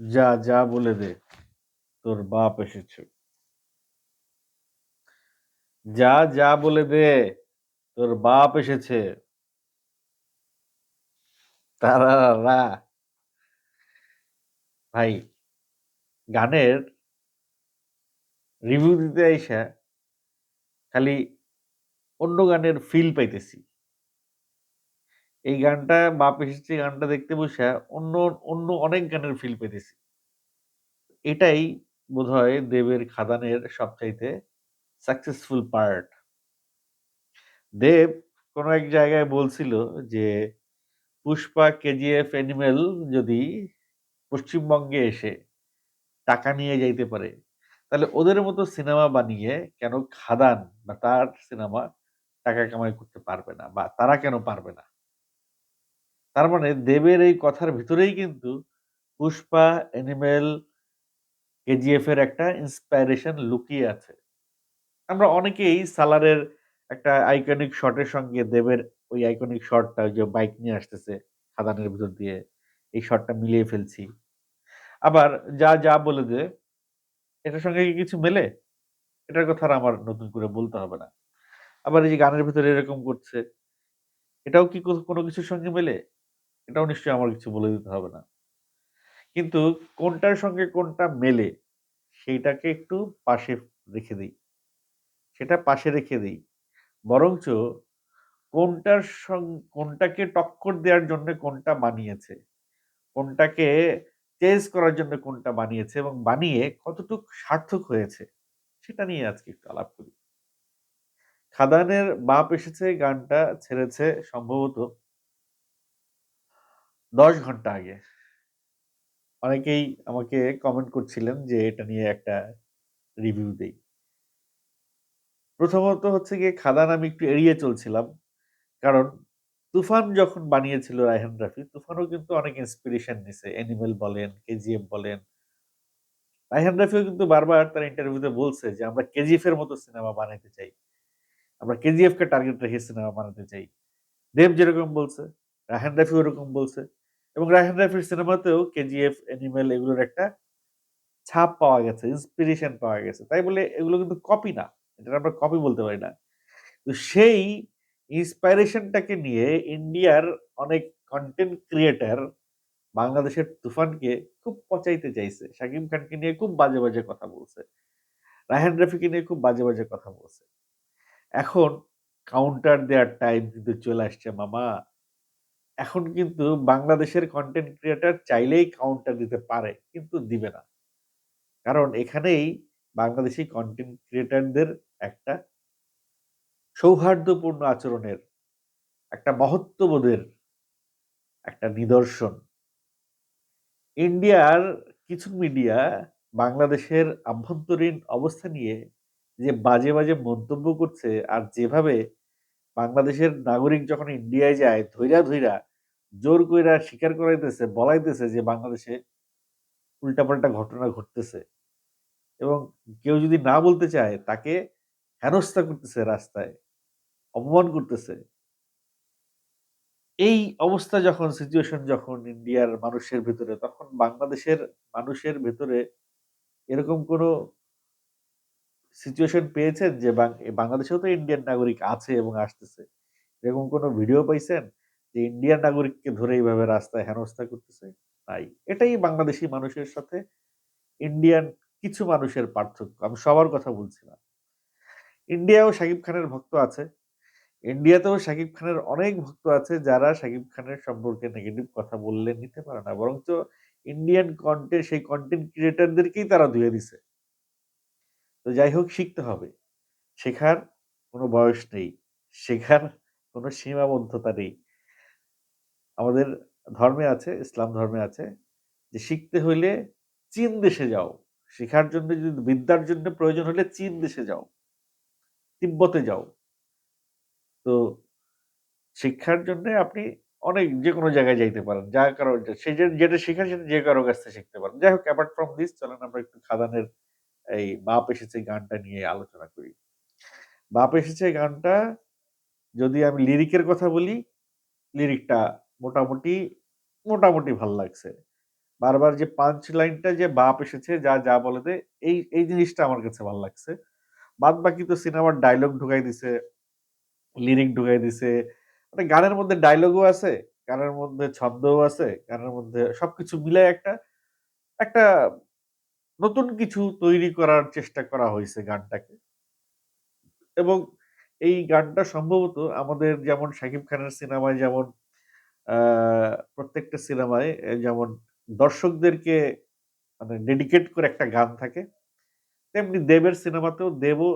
যা, যা বলে দে। তোর বাপ এসেছে। যা, যা বলে দে। তোর বাপ এসেছে। তারা ভাই, গানের রিভিউ দিতে আইসা খালি অন্য গানের ফিল পাইতেছি। এই গানটা বাপ এসেছে গানটা দেখতে বইসা অন্য, অন্য অনেক গানের ফিল পেতেছি। এটাই বোধহয় দেবের খাদানের সবচাইতে সাকসেসফুল পার্ট। দেব কোন এক জায়গায় বলছিল যে, পুষ্পা, কেজিএফ, অ্যানিমেল যদি পশ্চিমবঙ্গে এসে টাকা নিয়ে যাইতে পারে, তাহলে ওদের মতো সিনেমা বানিয়ে কেন খাদান বা তার সিনেমা টাকা কামাই করতে পারবে না বা তারা কেন পারবে না? তার মানে দেবের এই কথার ভিতরেই কিন্তু পুষ্পা, অ্যানিমেল, কেজিএফ এর একটা ইন্সপাইরেশন লুকিয়ে আছে। আমরা অনেকেই সালারের একটা আইকনিক শটের সঙ্গে দেবের ওই আইকনিক শটটা যে বাইক নিয়ে আসতেছে খাদানের ভিতর দিয়ে এই শটটা মিলিয়ে ফেলছি। আবার যা, যা বলে দে এটার সঙ্গে কি কিছু মেলে? এটার কথা আর আমার নতুন করে বলতে হবে না। আবার এই যে গানের ভিতরে এরকম করছে। এটাও কো কোন কিছুর সঙ্গে মেলে? এটাও নিশ্চয়ই আমার কিছু বলে দিতে হবে না। কিন্তু কোনটার সঙ্গে কোনটা মেলে, সেইটাকে একটু পাশে রেখে দিই সেটা পাশে রেখে দিই বরঞ্চ কোনটার সং, কোনটাকে টক্কর দেওয়ার জন্য কোনটা বানিয়েছে। কোনটাকে চেঞ্জ করার জন্য কোনটা বানিয়েছে এবং বানিয়ে কতটুক সার্থক হয়েছে, সেটা নিয়ে আজকে একটু আলাপ করি। খাদানের বাপ এসেছে, গানটা ছেড়েছে, সম্ভবত ১০ ঘণ্টা আগে। অনেকেই আমাকে কমেন্ট করছিলেন যে এটা নিয়ে একটা রিভিউ দেই। প্রথমত হচ্ছে গিয়ে খাদান আমি একটু এড়িয়ে চলছিলাম। কারণ তুফান যখন বানিয়েছিল রায়হান রাফি, তুফানও কিন্তু অনেক ইন্সপিরেশন নিছে। অ্যানিমেল বলেন, কেজিএফ বলেন। রায়হান রাফিও কিন্তু বারবার তার ইন্টারভিউতে বলছে যে আমরা কেজিএফ এর মতো সিনেমা বানাইতে চাই। আমরা কেজিএফ কে টার্গেট রেখে সিনেমা বানাতে চাই। দেব যেরকম বলছে, রায়হান রাফি ওরকম বলছে। এবং রায়হান রাফির সিনেমাতেও কেজিএফ, অ্যানিমেল এগুলোর একটা ছাপ পাওয়া গেছে, ইন্সপিরেশন পাওয়া গেছে। তাই বলে এগুলো কিন্তু কপি না। এটা আমরা কপি বলতে পারি না। তো সেই ইন্সপাইরেশনটাকে নিয়ে ইন্ডিয়ার অনেক কন্টেন্ট ক্রিয়েটার বাংলাদেশের তুফানকে খুব পচাইতে চাইছে। শাকিব খানকে নিয়ে খুব বাজে, বাজে কথা বলছে। রায়হান রাফিকে নিয়ে খুব বাজে, বাজে কথা বলছে। এখন কাউন্টার দেওয়ার টাইম কিন্তু চলে আসছে মামা। এখন কিন্তু বাংলাদেশের কন্টেন্ট ক্রিয়েটার চাইলেই কাউন্টার দিতে পারে, কিন্তু দিবে না। কারণ এখানেই বাংলাদেশী কন্টেন্ট ক্রিয়েটারদের একটা সৌহার্দ্যপূর্ণ আচরণের, একটা মহত্ববোধের একটা নিদর্শন। ইন্ডিয়ার কিছু মিডিয়া বাংলাদেশের আভ্যন্তরীণ অবস্থা নিয়ে যে বাজে, বাজে মন্তব্য করছে আর যেভাবে বাংলাদেশের নাগরিক যখন ইন্ডিয়ায় যায় ধইরা, ধইরা জোর কইরা স্বীকার করাইতেছে, বলাইতেছে যে বাংলাদেশে উল্টাপাল্টা ঘটনা ঘটতেছে। এবং কেউ যদি না বলতে চায় তাকে হেনস্থা করতেছে রাস্তায়, অপমান করতেছে। এই অবস্থা যখন সিচুয়েশন যখন ইন্ডিয়ার মানুষের ভেতরে তখন বাংলাদেশের মানুষের ভেতরে এরকম কোনো সিচুয়েশন পেয়েছেন যে বাংলাদেশেও তো ইন্ডিয়ান নাগরিক আছে এবং আসতেছে। এরকম কোনো ভিডিও পাইছেন? যে ইন্ডিয়ান নাগরিককে ধরে এইভাবে রাস্তায় হেনস্থা করতেছে? নাই। এটাই বাংলাদেশী মানুষের সাথে ইন্ডিয়ান কিছু মানুষের পার্থক্য। আমি সবার কথা বলছি না। ইন্ডিয়ায়ও শাকিব খানের ভক্ত আছে। ইন্ডিয়াতেও শাকিব খানের অনেক ভক্ত আছে যারা শাকিব খানের সম্পর্কে নেগেটিভ কথা বললে নিতে পারে না। বরঞ্চ ইন্ডিয়ান কন্টেন্ট সেই কনটেন্ট ক্রিয়েটরদেরকেই তারা ধুয়ে দিছে। তো যাই হোক, শিখতে হবে। শেখার কোনো বয়স নেই। শেখার কোনো সীমাবদ্ধতা নেই। আমাদের ধর্মে আছে, ইসলাম ধর্মে আছে যে শিখতে হইলে চীন দেশে যাও। শিখার জন্য যদি বিদ্যার জন্য প্রয়োজন হলে চীন দেশে যাও। তিব্বতে যাও। তো শিক্ষার জন্য আপনি অনেক যে কোনো জায়গায় যাইতে পারেন। যা কারও সে যেটা শিখার সেটা যে কারও কাছ থেকে শিখতে পারেন। যাই হোক অ্যাপার্ট ফ্রম দিস চলেন আমরা একটু খাদানের এই বাপ এসেছে গানটা নিয়ে আলোচনা করি। বাপ এসেছে গানটা যদি আমি লিরিকের কথা বলি, লিরিকটা মোটামুটি, মোটামুটি ভালো লাগছে। বারবার যে পাঞ্চ লাইনটা যে বাপ এসেছে যা, যা বলে দে এই, এই জিনিসটা আমার কাছে ভালো লাগছে। বাদ বাকি তো সিনেমার ডায়লগ ঢুকাই দিছে, লিরিক ঢুকাই দিছে। মানে গানের মধ্যে ডায়লগও আছে, গানের মধ্যে ছন্দও আছে, গানের মধ্যে সবকিছু মিলায় একটা, একটা নতুন কিছু তৈরি করার চেষ্টা করা হয়েছে গানটাকে। এবং এই গানটা সম্ভবত আমাদের যেমন শাকিব খানের সিনেমায় যেমন প্রত্যেকটা সিনেমায় যেমন দর্শকদেরকে মানে ডেডিকেট করে একটা গান থাকে। তেমনি দেবের সিনেমাতেও দেবও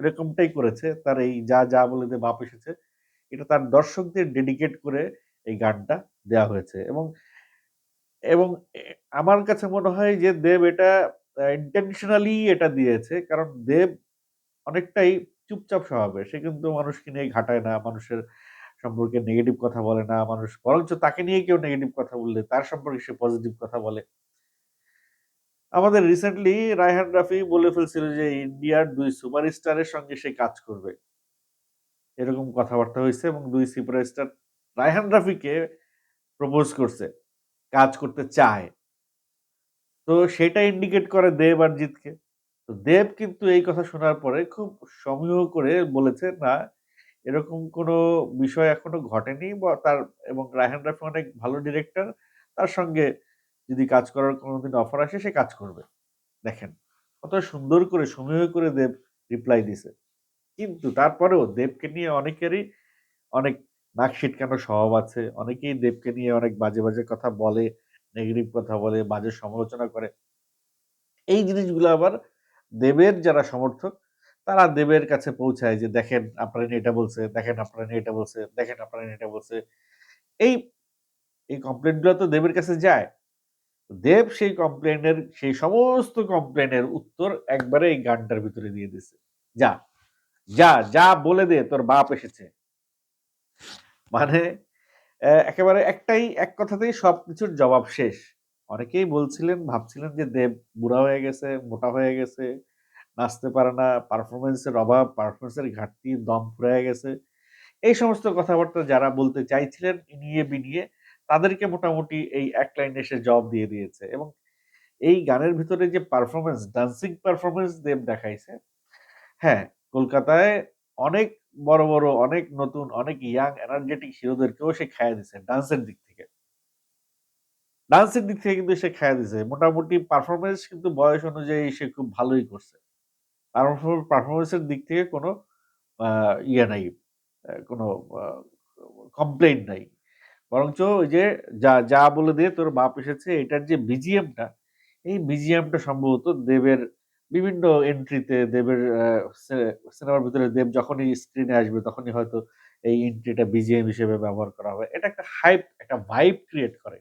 এরকমটাই করেছে। তার এই 'যা, যা বলে দে বাপ এসেছে' এটা তার দর্শকদের ডেডিকেট করে এই গানটা দেয়া হয়েছে। এবং, এবং আমার কাছে মনে হয় যে দেব এটা ইন্টেনশনালি এটা দিয়েছে। কারণ দেব অনেকটাই চুপচাপ স্বভাবের। সে কিন্তু মানুষকে নিয়ে ঘাটায় না, মানুষের সম্পর্কে নেগেটিভ কথা বলে না। মানুষ বরঞ্চ তাকে নিয়ে কেউ নেগেটিভ কথা বললে তার সম্পর্কে সে পজিটিভ কথা বলে। আমাদের রিসেন্টলি রায়হান রাফি বলে ফেলছিল যে ইন্ডিয়ার ২ সুপারস্টারের সঙ্গে সে কাজ করবে। এরকম কথাবার্তা হয়েছে এবং ২ সুপারস্টার রায়হান রাফিকে প্রপোজ করছে। কাজ করতে চায়। তো সেটা ইন্ডিকেট করে দেব আর জিতকে। তো দেব কিন্তু এই কথা শোনার পরে খুব সমীহ করে বলেছে, "না, এরকম কোনো বিষয় এখনও ঘটেনি বা তার এবং রায়হান রাফি অনেক ভালো ডিরেক্টর। তার সঙ্গে যদি কাজ করার কোনদিন অফার আসে সে কাজ করবে।" দেখেন, কত সুন্দর করে সমীহ করে দেব রিপ্লাই দিছে। কিন্তু তারপরেও দেবকে নিয়ে অনেকেরই অনেক নাক সিটকানো স্বভাব আছে। অনেকেই দেবকে নিয়ে অনেক বাজে, বাজে কথা বলে, নেগেটিভ কথা বলে, বাজে সমালোচনা করে। এই জিনিসগুলো আবার দেবের যারা সমর্থক তারা দেবের কাছে পৌঁছায় যে, "দেখেন আপনারা এটা বলছে, দেখেন আপনারা এটা বলছে, দেখেন আপনারা এটা বলছে।" এই, এই কমপ্লেইনগুলা তো দেবের কাছে যায়। দেব সেই কমপ্লেইনের সেই সমস্ত কমপ্লেইনের উত্তর একবারে এই গানটার ভিতরে দিয়ে দিছে। "যা, যা, যা বলে দে তোর বাপ এসেছে।" মানে একেবারে একটাই এক কথাতেই সবকিছুর জবাব শেষ। অনেকেই বলছিলেন, ভাবছিলেন যে দেব বুড়া হয়ে গেছে, মোটা হয়ে গেছে, নাচতে পারে না, পারফরমেন্সের অভাব, পারফরম্যান্স এর ঘাটতি, দম ফুরায়ে গেছে। এই সমস্ত কথাবার্তা যারা বলতে চাইছিলেন ইনিয়ে বিনিয়ে তাদেরকে মোটামুটি এই এক লাইনে সে জবাব দিয়ে দিয়েছে। এবং এই গানের ভিতরে যে পারফরম্যান্স, ডান্সিং পারফরম্যান্স দেব দেখাইছে, হ্যাঁ, কলকাতায় অনেক বড়, বড় অনেক নতুন, অনেক ইয়াং এনার্জেটিক হিরোদেরকেও সে খাইয়া দিছে ডান্সের দিক থেকে। ডান্সের দিক থেকে কিন্তু সে খাইয়া দিছে। মোটামুটি পারফরমেন্স কিন্তু বয়স অনুযায়ী সে খুব ভালোই করছে। পারফর পারফরম্যান্স দিক থেকে কোনো ইয়ে নাই, কোনো কমপ্লেন নাই। বরঞ্চ ওই যে, "যা, যা বলে দে তোর বাপ এসেছে" এটার যে বিজিএমটা, এই বিজিএমটা সম্ভবত দেবের বিভিন্ন এন্ট্রিতে দেবের সিনেমার ভিতরে দেব যখনই স্ক্রিনে আসবে তখনই হয়তো এই এন্ট্রিটা বিজিএম হিসেবে ব্যবহার করা হবে। এটা একটা হাইপ, একটা ভাইব ক্রিয়েট করে।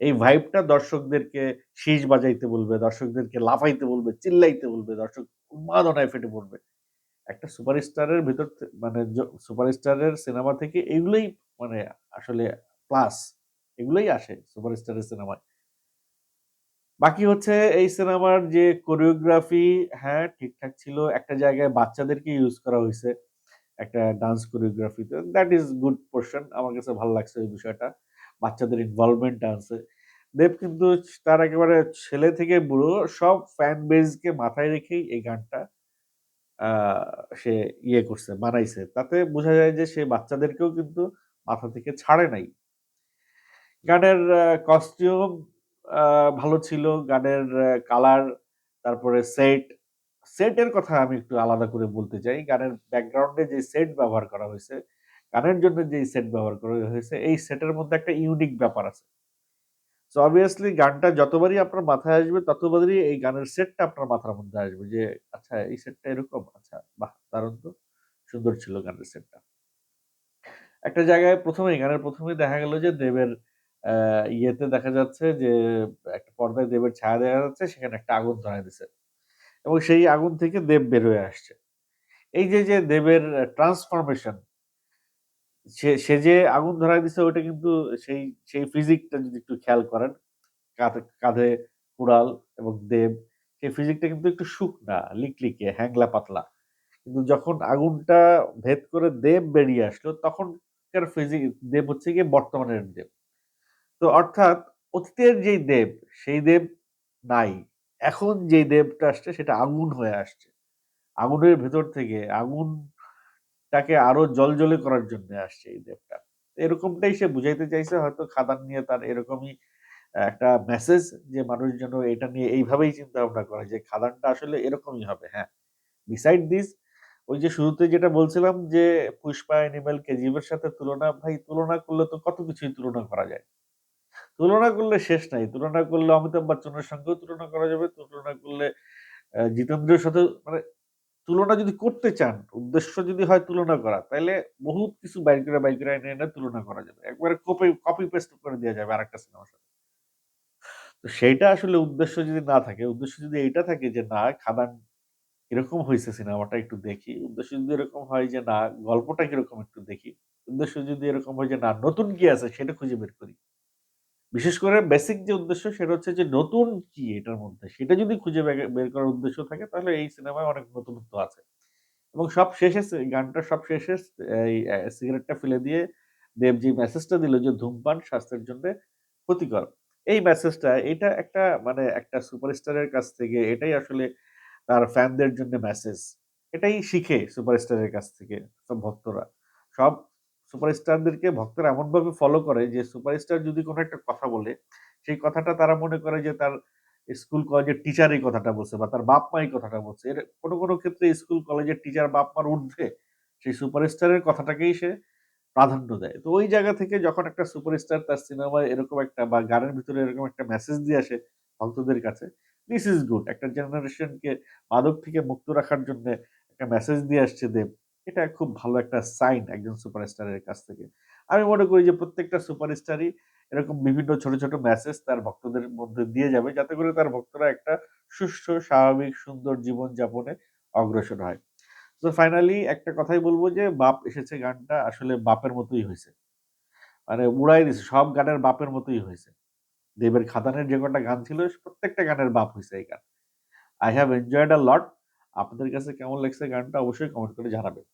এই ভাইবটা দর্শকদেরকে শিস বাজাইতে বলবে, দর্শকদেরকে লাফাইতে বলবে, চিল্লাইতে বলবে, দর্শক উন্মাদনায় ফেটে পড়বে। একটা সুপারস্টারের ভেতর মানে সুপারস্টারের সিনেমা থেকে এগুলোই মানে আসলে প্লাস। এগুলোই আসে সুপারস্টারের সিনেমায়। বাকি হচ্ছে এই সিনেমার যে কোরিওগ্রাফি হ্যাঁ, ঠিকঠাক ছিল। একটা জায়গায় বাচ্চাদেরকে ইউজ করা হয়েছে একটা dance কোরিওগ্রাফিতে। That is good portion. আমার কাছে ভালো লাগছে এই বিষয়টা। বাচ্চাদের ইনভলভমেন্ট আছে। দেব কিন্তু তার একেবারে ছেলে থেকে বুড়ো সব ফ্যান বেস কে মাথায় রেখেই এই গানটা সে ইয়ে করছে, বানাইছে। তাতে বোঝা যায় যে সে বাচ্চাদেরকেও কিন্তু মাথা থেকে ছাড়ে নাই। গানের কস্টিউম ভালো ছিল। গানের কালার, তারপরে সেট। সেটের কথা আমি একটু আলাদা করে বলতে চাই। গানের ব্যাকগ্রাউন্ডে যে সেট ব্যবহার করা হইছে, গানের জন্য যে সেট ব্যবহার করা হয়েছে, এই সেটের মধ্যে একটা ইউনিক ব্যাপার আছে। সো অবভিয়াসলি গানটা যতবারই আপনার মাথায় আসবে ততবারই এই গানের সেটটা আপনার মাথার মধ্যে আসবে যে, "আচ্ছা এই সেটটা এরকম? আচ্ছা বাহ! দারুণ তো। সুন্দর ছিল গানের সেটটা।" একটা জায়গায় ১ম এই গানের ১ম এই দেখা গেল যে দেবের ইয়েতে দেখা যাচ্ছে যে একটা পর্দায় দেবের ছায়া দেখা যাচ্ছে, সেখানে একটা আগুন ধরায় দিছে। এবং সেই আগুন থেকে দেব বের হয়ে আসছে। এই যে, যে দেবের ট্রান্সফরমেশন সে, যে আগুন ধরায় দিছে ওইটা কিন্তু সেই, সেই ফিজিকটা যদি একটু খেয়াল করেন, কাঁধে, কাঁধে কুড়াল এবং দেব সেই ফিজিকটা কিন্তু একটু শুকনা, লিকলিকে, হ্যাংলা পাতলা। কিন্তু যখন আগুনটা ভেদ করে দেব বেরিয়ে আসলো তখনকার ফিজিক দেব হচ্ছে গিয়ে বর্তমানের দেব। তো অর্থাৎ অতীতের যেই দেব, সেই দেব নাই। এখন যেই দেবটা আসছে সেটা আগুন হয়ে আসছে। আগুনের ভেতর থেকে আগুনটাকে আরও জ্বলজ্বলে করার জন্য আসছে এই দেবটা। এরকমটাই সে বুঝাইতে চাইছে হয়তো খাদান নিয়ে তার এরকমই একটা মেসেজ যে মানুষ যেন এটা নিয়ে এইভাবেই চিন্তা ভাবনা করে যে খাদানটা আসলে এরকমই হবে। হ্যাঁ, বিসাইড দিস ওই যে শুরুতে যেটা বলছিলাম যে পুষ্পা, অ্যানিমেল, কেজিএফ এর সাথে তুলনা ভাই তুলনা করলে তো কত কিছুই তুলনা করা যায়। তুলনা করলে শেষ নাই। তুলনা করলে অমিতাভ বচ্চনের সঙ্গেও তুলনা করা যাবে। তুলনা করলে জিতেন্দ্রের সাথে মানে তুলনা যদি করতে চান, উদ্দেশ্য যদি হয় তুলনা করা, তাইলে বহুত কিছু বাইর করে, বাইর এনে, এনে তুলনা করা যাবে। একবারে কপি কপি পেস্ট করে দেয়া যাবে আরেকটা সিনেমার সাথে। তো সেইটা আসলে উদ্দেশ্য যদি না থাকে, উদ্দেশ্য যদি এইটা থাকে যে না খাদান এরকম হয়েছে সিনেমাটা একটু দেখি। উদ্দেশ্য যদি এরকম হয় যে না গল্পটা কীরকম একটু দেখি। উদ্দেশ্য যদি এরকম হয় যে না নতুন কি আছে সেটা খুঁজে বের করি। বিশেষ করে বেসিক যে উদ্দেশ্য সেটা হচ্ছে যে নতুন কি এটার মধ্যে সেটা যদি খুঁজে বের করার উদ্দেশ্য থাকে, তাহলে এই সিনেমায় অনেক নতুনত্ব আছে। এবং সব শেষে সে গানটার সব শেষে এই সিগারেটটা ফেলে দিয়ে দেব যে মেসেজটা দিল যে ধূমপান স্বাস্থ্যের জন্য ক্ষতিকর। এই মেসেজটা এটা একটা মানে একটা সুপারস্টারের কাছ থেকে, এটাই আসলে তার ফ্যানদের জন্য মেসেজ। এটাই শিখে সুপারস্টারের কাছ থেকে, সব ভক্তরা। সব সুপারস্টারদেরকে ভক্তরা এমনভাবে ফলো করে যে সুপারস্টার যদি কোনো একটা কথা বলে, সেই কথাটা তারা মনে করে যে তার স্কুল কলেজের টিচার এই কথাটা বলছে বা তার বাপ-মা এই কথাটা বলছে। এর কোনো কোনো ক্ষেত্রে স্কুল কলেজের টিচার বাপ-মার ঊর্ধ্বে সেই সুপারস্টারের কথাটাকেই সে প্রাধান্য দেয়। তো ওই জায়গা থেকে যখন একটা সুপারস্টার তার সিনেমায় এরকম একটা বা গানের ভিতরে এরকম একটা মেসেজ দিয়ে আসে ভক্তদের কাছে, দিস ইজ গুড। একটা জেনারেশনকে মাদক থেকে মুক্ত রাখার জন্যে একটা মেসেজ দিয়ে আসছে দেব। এটা খুব ভালো একটা সাইন একজন সুপারস্টারের কাছ থেকে। আমি মনে করি যে প্রত্যেকটা সুপারস্টারই এরকম বিভিন্ন ছোট, ছোট মেসেজ তার ভক্তদের মধ্যে দিয়ে যাবে যাতে করে তার ভক্তরা একটা সুস্থ স্বাভাবিক, সুন্দর জীবনযাপনে অগ্রসর হয়। তো ফাইনালি একটা কথাই বলব যে 'বাপ এসেছে' গানটা আসলে বাপের মতোই হয়েছে মানে উড়াই দিছে। সব গানের বাপের মতোই হয়েছে দেবের খাদানের যে কটা গান ছিল প্রত্যেকটা গানের বাপ হয়েছে এই গান। I have enjoyed a lot আপনাদের কাছে কেমন লাগছে গানটা অবশ্যই কমেন্ট করে জানাবেন।